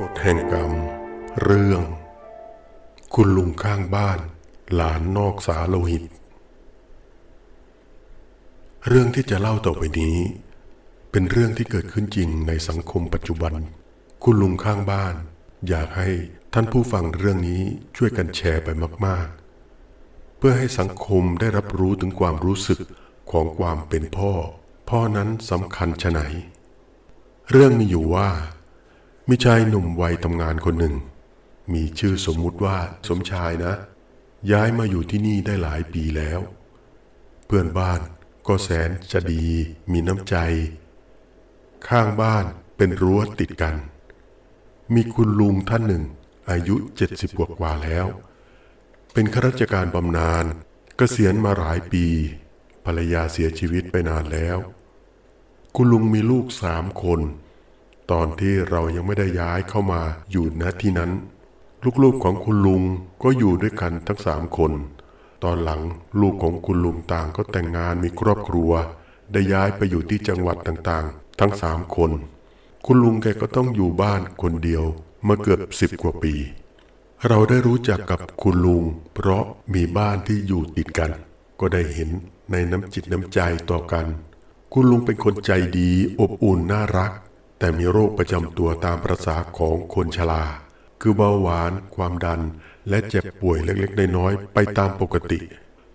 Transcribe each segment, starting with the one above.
ฎแห่งกรรม เรื่อง คุณลุงข้างบ้าน หลานนอกสาโลหิต เรื่องที่จะเล่าต่อไปนี้ เป็นเรื่องที่เกิดขึ้นจริงในสังคมปัจจุบัน คุณลุงข้างบ้าน อยากให้ท่านผู้ฟังเรื่องนี้ช่วยกันแชร์ไปมาก ๆ เพื่อให้สังคมได้รับรู้ถึงความรู้สึกของความเป็นพ่อ พ่อนั้นสำคัญชะไหน เรื่องมีอยู่ว่า มีชายหนุ่มวัยทำงานคนหนึ่ง มีชื่อสมมุติว่าสมชายนะ ย้ายมาอยู่ที่นี่ได้หลายปีแล้ว เพื่อนบ้านก็แสนจะดีมีน้ำใจ ข้างบ้านเป็นรั้วติดกัน มีคุณลุงท่านหนึ่ง อายุเจ็ดสิบกว่ากว่าแล้ว เป็นข้าราชการบำนาญเกษียณมาหลายปี ภรรยาเสียชีวิตไปนานแล้ว คุณลุงมีลูกสามคน ตอนที่เรายังไม่ได้ย้ายเข้ามาอยู่ณที่นั้น ลูกๆของคุณลุงก็อยู่ด้วยกันทั้งสามคน ตอนหลังลูกของคุณลุงต่างก็แต่งงานมีครอบครัว ได้ย้ายไปอยู่ที่จังหวัดต่างๆ ทั้งสามคน คุณลุงแกก็ต้องอยู่บ้านคนเดียวมาเกือบสิบกว่าปี เราได้รู้จักกับคุณลุง เพราะมีบ้านที่อยู่ติดกัน ก็ได้เห็นในน้ำจิตน้ำใจต่อกัน คุณลุงเป็นคนใจดีอบอุ่นน่ารัก แต่มีโรคประจำตัวตามประษาของคนชรา คือเบาหวาน ความดัน และเจ็บป่วยเล็กๆ น้อยๆ ไปตามปกติ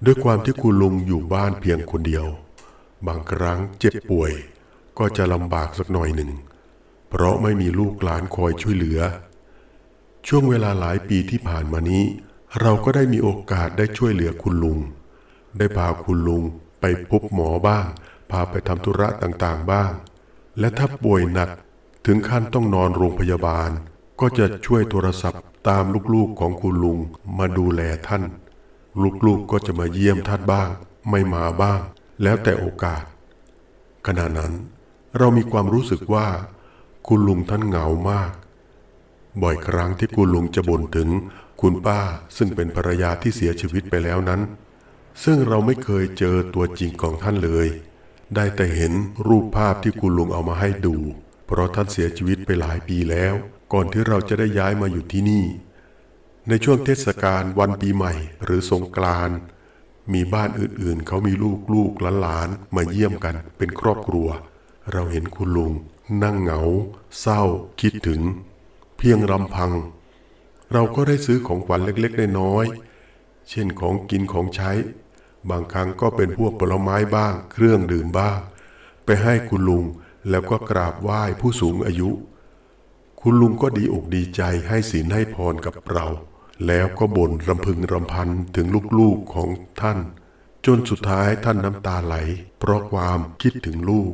ด้วยความที่คุณลุงอยู่บ้านเพียงคนเดียว บางครั้งเจ็บป่วย ก็จะลำบากสักหน่อยหนึ่ง เพราะไม่มีลูกหลานคอยช่วยเหลือ ช่วงเวลาหลายปีที่ผ่านมานี้ เราก็ได้มีโอกาสได้ช่วยเหลือคุณลุง ได้พาคุณลุงไปพบหมอบ้าง พาไปทำธุระต่างๆบ้าง และถ้าป่วยหนักถึงขั้นต้องนอนโรงพยาบาล ก็จะช่วยโทรศัพท์ตามลูกๆของคุณลุงมาดูแลท่าน ลูกๆก็จะมาเยี่ยมท่านบ้าง ไม่มาบ้าง แล้วแต่โอกาส ขณะนั้น เรามีความรู้สึกว่า คุณลุงท่านเหงามาก บ่อยครั้งที่คุณลุงจะบ่นถึงคุณป้าซึ่งเป็นภรรยาที่เสียชีวิตไปแล้วนั้น ซึ่งเราไม่เคยเจอตัวจริงของท่านเลย ได้แต่เห็นรูปภาพที่คุณลุงเอามาให้ดู เพราะท่านเสียชีวิตไปหลายปีแล้ว ก่อนที่เราจะได้ย้ายมาอยู่ที่นี่ ในช่วงเทศกาลวันปีใหม่ หรือสงกรานต์มีบ้านอื่นๆ เขามีลูกลูกหลานๆมาเยี่ยมกันเป็นครอบครัว เราเห็นคุณลุง นั่งเหงา เศร้า คิดถึง เพียงรำพัง เราก็ได้ซื้อของขวัญเล็กๆน้อยๆเช่นของกินของใช้ บางครั้งก็เป็นพวกผลไม้บ้าง เครื่องดื่มบ้าง ไปให้คุณลุงแล้วก็กราบไหว้ผู้สูงอายุ คุณลุงก็ดีอกดีใจให้ศีลให้พรกับเรา แล้วก็บ่นรำพึงรำพันถึงลูกๆของท่าน จนสุดท้ายท่านน้ำตาไหล เพราะความคิดถึงลูก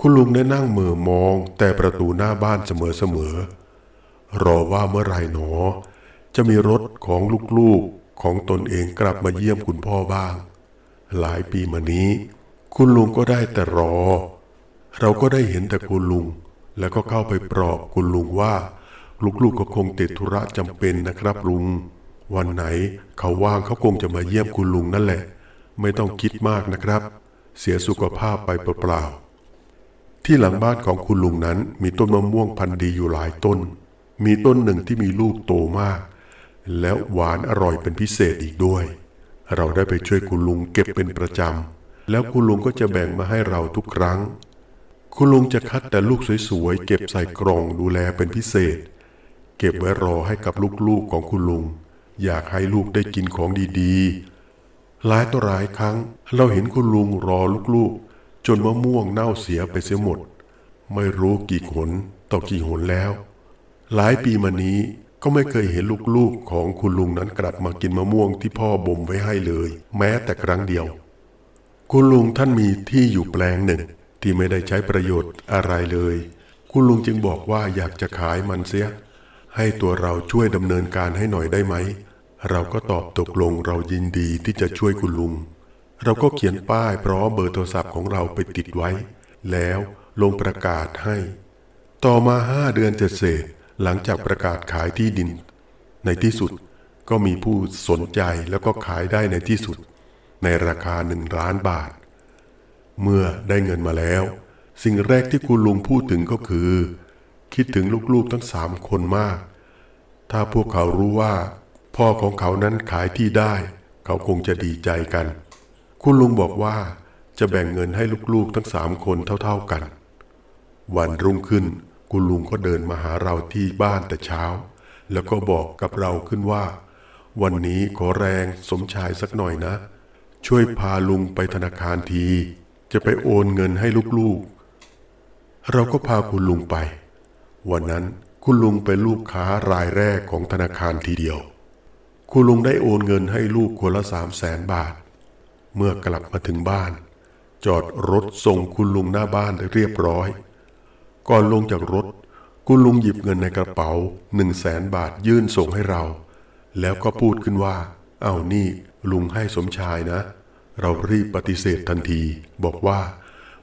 คุณลุงได้นั่งเม่อมองแต่ประตูหน้าบ้านเสมอๆรอว่าเมื่อไหรหนอ จะมีรถของลูกๆ ของตนเองกลับมาเยี่ยมคุณพ่อบ้าง หลายปีมานี้ คุณลุงก็ได้แต่รอ เราก็ได้เห็นแต่คุณลุง แล้วก็เข้าไปปลอบคุณลุงว่า ลูกๆก็คงติดธุระจำเป็นนะครับลุง วันไหนเขาว่างเขาคงจะมาเยี่ยมคุณลุงนั่นแหละ ไม่ต้องคิดมากนะครับ เสียสุขภาพไปเปล่าๆที่หลังบ้านของคุณลุงนั้นมีต้นมะม่วงพันธุ์ดีอยู่หลายต้น มีต้นหนึ่งที่มีลูกโตมาก แล้วหวานอร่อยเป็นพิเศษอีกด้วย เราได้ไปช่วยคุณลุงเก็บเป็นประจำ แล้วคุณลุงก็จะแบ่งมาให้เราทุกครั้ง คุณลุงจะคัดแต่ลูกสวยๆ เก็บใส่กล่องดูแลเป็นพิเศษ เก็บไว้รอให้กับลูกๆของคุณลุง อยากให้ลูกได้กินของดีๆ หลายต่อหลายครั้ง เราเห็นคุณลุงรอลูกๆ จนมะม่วงเน่าเสียไปเสียหมด ไม่รู้กี่หนต่อกี่หนแล้ว หลายปีมานี้ ก็ไม่เคยเห็นลูกๆของคุณลุงนั้นกลับมากินมะม่วงที่พ่อบ่มไว้ให้เลย แม้แต่ครั้งเดียว คุณลุงท่านมีที่อยู่แปลงหนึ่ง ที่ไม่ได้ใช้ประโยชน์อะไรเลย คุณลุงจึงบอกว่าอยากจะขายมันเสีย ให้ตัวเราช่วยดำเนินการให้หน่อยได้ไหม เราก็ตอบตกลงเรายินดีที่จะช่วยคุณลุง เราก็เขียนป้ายพร้อมเบอร์โทรศัพท์ของเราไปติดไว้ แล้วลงประกาศให้ ต่อมาห้าเดือนเศษๆ หลังจากประกาศขายที่ดิน ในที่สุดก็มีผู้สนใจแล้วก็ขายได้ในที่สุด ในราคาหนึ่งล้านบาท เมื่อได้เงินมาแล้ว สิ่งแรกที่คุณลุงพูดถึงก็คือ คิดถึงลูกๆทั้งสามคนมาก ถ้าพวกเขารู้ว่า พ่อของเขานั้นขายที่ได้ เขาคงจะดีใจกัน คุณลุงบอกว่าจะแบ่งเงินให้ลูกๆทั้งสามคนเท่า ๆกัน วันรุ่งขึ้น คุณลุงก็เดินมาหาเราที่บ้านแต่เช้า แล้วก็บอกกับเราขึ้นว่า วันนี้ขอแรงสมชายสักหน่อยนะ ช่วยพาลุงไปธนาคารที จะไปโอนเงินให้ลูกๆ เราก็พาคุณลุงไป วันนั้นคุณลุงเป็นลูกค้ารายแรกของธนาคารทีเดียว คุณลุงได้โอนเงินให้ลูกคนละสามแสนบาท เมื่อกลับมาถึงบ้าน จอดรถส่งคุณลุงหน้าบ้านเรียบร้อย ก่อนลงจากรถ คุณลุงหยิบเงินในกระเป๋าหนึ่งแสนบาทยื่นส่งให้เรา แล้วก็พูดขึ้นว่า เอานี่ลุงให้สมชายนะ เรารีบปฏิเสธทันที บอกว่า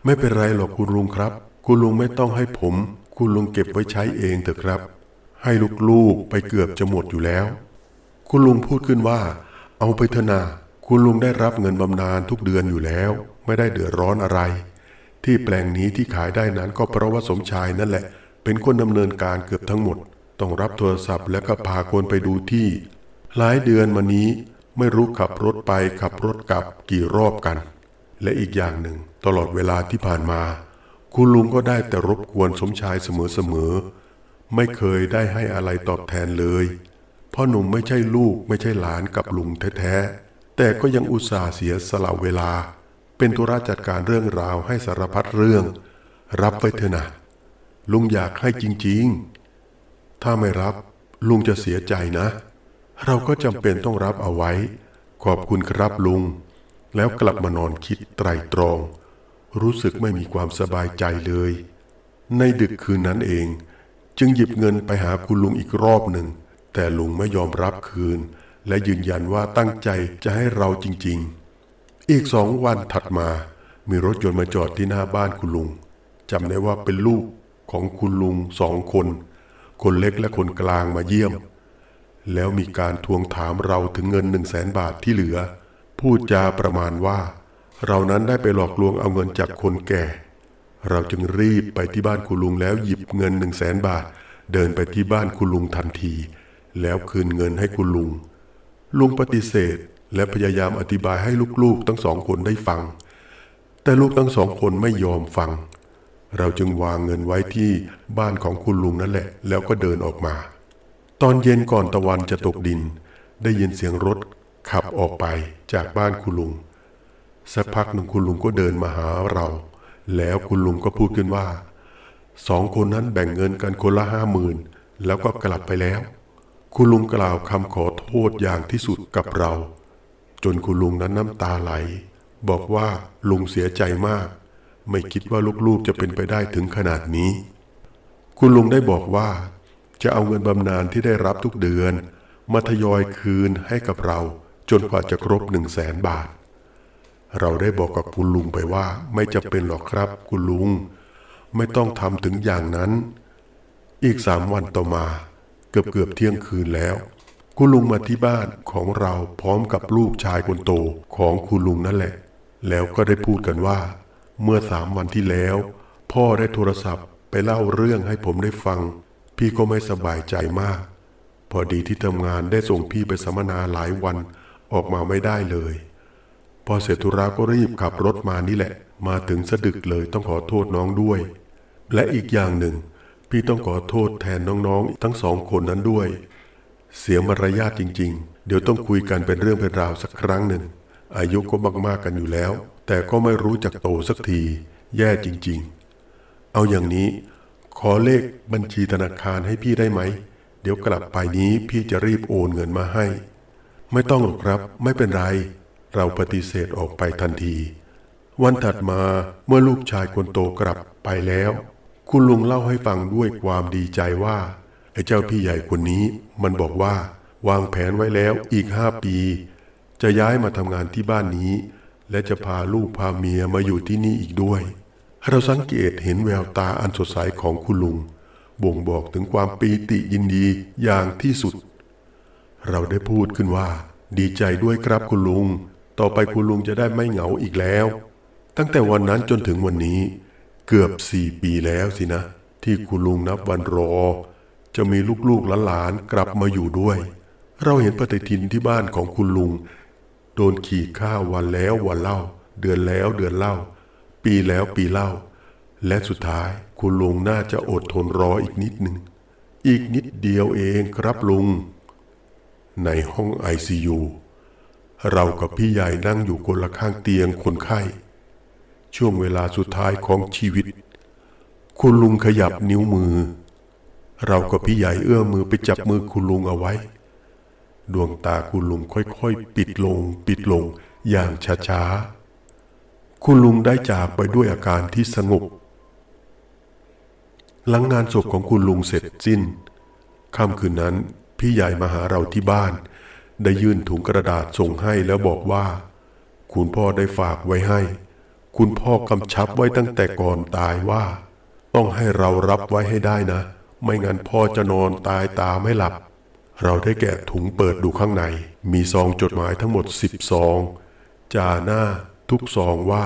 ไม่เป็นไรหรอกคุณลุงครับ คุณลุงไม่ต้องให้ผม คุณลุงเก็บไว้ใช้เองเถอะครับ ให้ลูกๆไปเกือบจะหมดอยู่แล้ว คุณลุงพูดขึ้นว่า เอาไปเถอะนาคุณลุงได้รับเงินบำนาญทุกเดือนอยู่แล้ว ไม่ได้เดือดร้อนอะไร ที่แปลงนี้ที่ขายได้นั้นก็เพราะว่าสมชายนั่นแหละ เป็นคนดำเนินการเกือบทั้งหมด ต้องรับโทรศัพท์แล้วก็พาคนไปดูที่ หลายเดือนมานี้ไม่รู้ขับรถไปขับรถกลับกี่รอบกัน และอีกอย่างหนึ่งตลอดเวลาที่ผ่านมา คุณลุงก็ได้แต่รบกวนสมชายเสมอๆไม่เคยได้ให้อะไรตอบแทนเลยพ่อหนุ่มไม่ใช่ลูกไม่ใช่หลานกับลุงแท้ๆแต่ก็ยังอุตส่าห์เสียสละเวลา เป็นธุระจัดการเรื่องราวให้สารพัดเรื่อง รับไว้เถอะนะลุงอยากให้จริงๆ ถ้าไม่รับลุงจะเสียใจนะ เราก็จำเป็นต้องรับเอาไว้ ขอบคุณครับลุง แล้วกลับมานอนคิดไตรตรอง รู้สึกไม่มีความสบายใจเลย ในดึกคืนนั้นเอง จึงหยิบเงินไปหาคุณลุงอีกรอบหนึ่ง แต่ลุงไม่ยอมรับคืน และยืนยันว่าตั้งใจจะให้เราจริง ๆ อีกสองวันถัดมามีรถยนต์มาจอดที่หน้าบ้านคุณลุงจำได้ว่าเป็นลูกของคุณลุงสองคน คนเล็กและคนกลางมาเยี่ยม แล้วมีการทวงถามเราถึงเงินหนึ่งแสนบาทที่เหลือ พูดจาประมาณว่า เรานั้นได้ไปหลอกลวงเอาเงินจากคนแก่ เราจึงรีบไปที่บ้านคุณลุงแล้วหยิบเงินหนึ่งแสนบาท เดินไปที่บ้านคุณลุงทันที แล้วคืนเงินให้คุณลุง ลุงปฏิเสธ และพยายามอธิบายให้ลูกๆทั้งสองคนได้ฟัง แต่ลูกทั้งสองคนไม่ยอมฟัง เราจึงวางเงินไว้ที่บ้านของคุณลุงนั่นแหละ แล้วก็เดินออกมา ตอนเย็นก่อนตะวันจะตกดิน ได้ยินเสียงรถขับออกไปจากบ้านคุณลุง สักพักหนึ่งคุณลุงก็เดินมาหาเรา แล้วคุณลุงก็พูดขึ้นว่าสองคนนั้นแบ่งเงินกันคนละห้าหมื่นแล้วก็กลับไปแล้ว คุณลุงกล่าวคำขอโทษอย่างที่สุดกับเรา จนคุณลุงนั้นน้ำตาไหล บอกว่าลุงเสียใจมาก ไม่คิดว่าลูกๆจะเป็นไปได้ถึงขนาดนี้ คุณลุงได้บอกว่า จะเอาเงินบำนาญที่ได้รับทุกเดือน มาทยอยคืนให้กับเรา จนกว่าจะครบหนึ่งแสนบาท เราได้บอกกับคุณลุงไปว่า ไม่จะเป็นหรอกครับ คุณลุง ไม่ต้องทำถึงอย่างนั้น อีกสามวันต่อมา เกือบเกือบเที่ยงคืนแล้ว คุณลุงมาที่บ้านของเราพร้อมกับลูกชายคนโตของคุณลุงนั่นแหละ แล้วก็ได้พูดกันว่า เมื่อสามวันที่แล้ว พ่อได้โทรศัพท์ไปเล่าเรื่องให้ผมได้ฟัง พี่ก็ไม่สบายใจมาก พอดีที่ทำงานได้ส่งพี่ไปสัมมนาหลายวันออกมาไม่ได้เลย พอเสร็จธุระก็รีบขับรถมานี่แหละ มาถึงสะดึกเลยต้องขอโทษน้องด้วย และอีกอย่างหนึ่ง พี่ต้องขอโทษแทนน้องๆทั้งสองคนนั้นด้วย เสียมารยาทจริง ๆ เดี๋ยวต้องคุยกันเป็นเรื่องเป็นราวสักครั้งหนึ่ง อายุก็มากๆกันอยู่แล้ว แต่ก็ไม่รู้จักโตสักที แย่จริง ๆ เอาอย่างนี้ ขอเลขบัญชีธนาคารให้พี่ได้ไหม เดี๋ยวกลับไปนี้พี่จะรีบโอนเงินมาให้ ไม่ต้องหรอกครับ ไม่เป็นไร เราปฏิเสธออกไปทันที วันถัดมาเมื่อลูกชายคนโตกลับไปแล้ว คุณลุงเล่าให้ฟังด้วยความดีใจว่า ไอ้เจ้าพี่ใหญ่คนนี้มันบอกว่าวางแผนไว้แล้วอีกห้าปี จะย้ายมาทำงานที่บ้านนี้ และจะพาลูกพาเมียมาอยู่ที่นี่อีกด้วย เราสังเกตเห็นแววตาอันสดใสของคุณลุง บ่งบอกถึงความปีติยินดีอย่างที่สุด เราได้พูดขึ้นว่า ดีใจด้วยครับคุณลุง ต่อไปคุณลุงจะได้ไม่เหงาอีกแล้ว ตั้งแต่วันนั้นจนถึงวันนี้ เกือบสี่ปีแล้วสินะ ที่คุณลุงนับวันรอ จะมีลูกๆหลานๆกลับมาอยู่ด้วย เราเห็นปฏิทินที่บ้านของคุณลุง โดนขีดค่าวันแล้ววันเล่า เดือนแล้วเดือนเล่า ปีแล้วปีเล่า และสุดท้ายคุณลุงน่าจะอดทนรออีกนิดหนึ่งอีกนิดเดียวเองครับลุง ในห้องไอซียูเรากับพี่ใหญ่นั่งอยู่คนละข้างเตียงคนไข้ ช่วงเวลาสุดท้ายของชีวิต คุณลุงขยับนิ้วมือ เรากับพี่ใหญ่เอื้อมมือไปจับมือคุณลุงเอาไว้ ดวงตาคุณลุงค่อยๆ ปิดลง ปิดลงอย่างช้าๆ คุณลุงได้จากไปด้วยอาการที่สงบ หลังงานศพของคุณลุงเสร็จสิ้นค่ำคืนนั้นพี่ใหญ่มาหาเราที่บ้าน ได้ยื่นถุงกระดาษส่งให้แล้วบอกว่า คุณพ่อได้ฝากไว้ให้ คุณพ่อกำชับไว้ตั้งแต่ก่อนตายว่า ต้องให้เรารับไว้ให้ได้นะ ไม่งั้นพ่อจะนอนตายตาไม่หลับ เราได้แกะถุงเปิดดูข้างใน มีซองจดหมายทั้งหมดสิบซองจ่าหน้าทุกซองว่า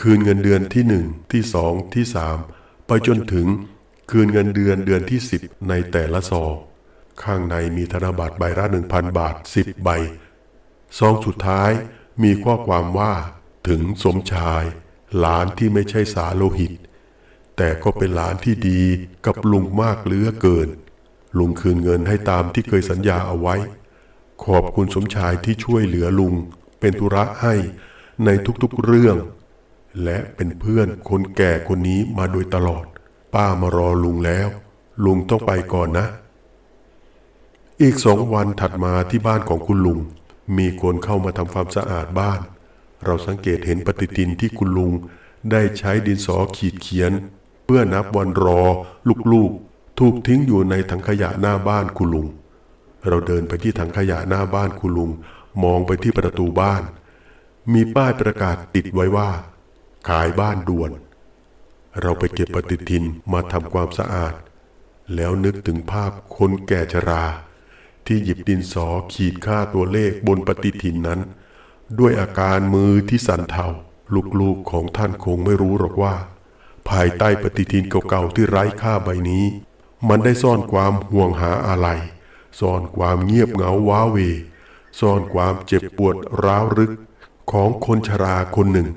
คืนเงินเดือนที่หนึ่งที่สองที่สามไปจนถึงคืนเงินเดือนเดือนที่สิบในแต่ละซองข้างในมีธนบัตรใบละหนึ่งพันบาทสิบใบซองสุดท้ายมีข้อความว่าถึงสมชาย หลานที่ไม่ใช่สาโลหิต แต่ก็เป็นหลานที่ดีกับลุงมากเหลือเกิน ลุงคืนเงินให้ตามที่เคยสัญญาเอาไว้ ขอบคุณสมชายที่ช่วยเหลือลุง เป็นธุระให้ในทุกๆเรื่อง และเป็นเพื่อนคนแก่คนนี้มาโดยตลอด ป้ามารอลุงแล้ว ลุงต้องไปก่อนนะ อีกสองวันถัดมาที่บ้านของคุณลุง มีคนเข้ามาทำความสะอาดบ้าน เราสังเกตเห็นปฏิทินที่คุณลุงได้ใช้ดินสอขีดเขียน พื่อนับวันรอ ลูกๆ ถูกทิ้งอยู่ในถังขยะหน้าบ้านคุณลุง เราเดินไปที่ถังขยะหน้าบ้านคุณลุง มองไปที่ประตูบ้าน มีป้ายประกาศติดไว้ว่า ขายบ้านด่วน เราไปเก็บปฏิทินมาทำความสะอาด แล้วนึกถึงภาพคนแก่ชรา ที่หยิบดินสอขีดค่าตัวเลขบนปฏิทินนั้น ด้วยอาการมือที่สั่นเทาลูกๆของท่านคงไม่รู้หรอกว่า ภายใต้ปฏิทินเก่าๆที่ไร้ค่าใบนี้ มันได้ซ่อนความห่วงหาอะไร ซ่อนความเงียบเหงาว้าเว ซ่อนความเจ็บปวดร้าวรึกของคนชราคนหนึ่ง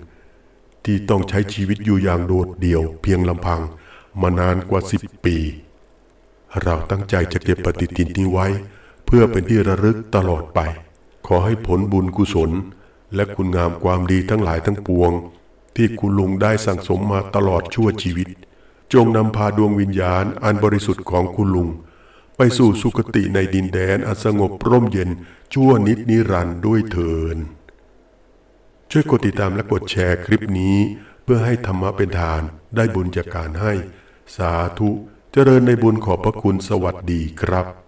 ที่ต้องใช้ชีวิตอยู่อย่างโดดเดี่ยวเพียงลำพังมานานกว่าสิบปี เราตั้งใจจะเก็บปฏิทินนี้ไว้ เพื่อเป็นที่ระลึกตลอดไป ขอให้ผลบุญกุศล และคุณงามความดีทั้งหลายทั้งปวง ที่คุณลุงได้สั่งสมมาตลอดชั่วชีวิต จงนำพาดวงวิญญาณอันบริสุทธิ์ของคุณลุง ไปสู่สุคติในดินแดนอันสงบร่มเย็นชั่วนิดนิรันด์ด้วยเถินช่วยกดติดตามและกดแชร์คลิปนี้ เพื่อให้ธรรมะเป็นทานได้บุญจากการให้ สาธุเจริญในบุญขอบพระคุณสวัสดีครับ